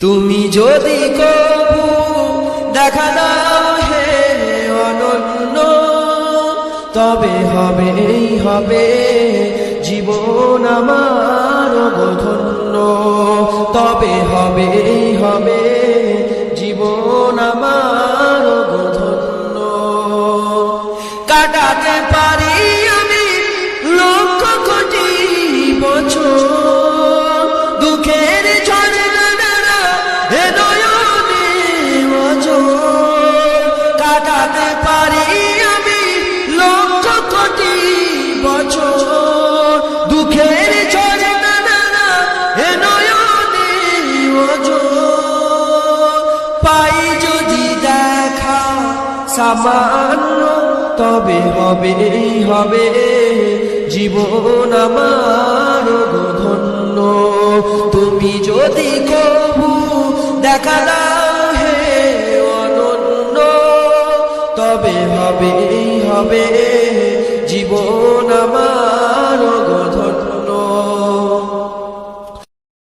তুমি যদি কবু দেখা দাও হে অনন্য, তবে হবেই হবে জীবন আমার ধন্য তবে হবেই হবে জীবন আমার ধন্য কাটাতে পারি পাই যদি দেখা সামান্য, তবে হবে হবে। জীবন আমার ধন্য। তুমি যদি কবু দেখা হে অনন্য, তবে হবে হবে। জীবন আমার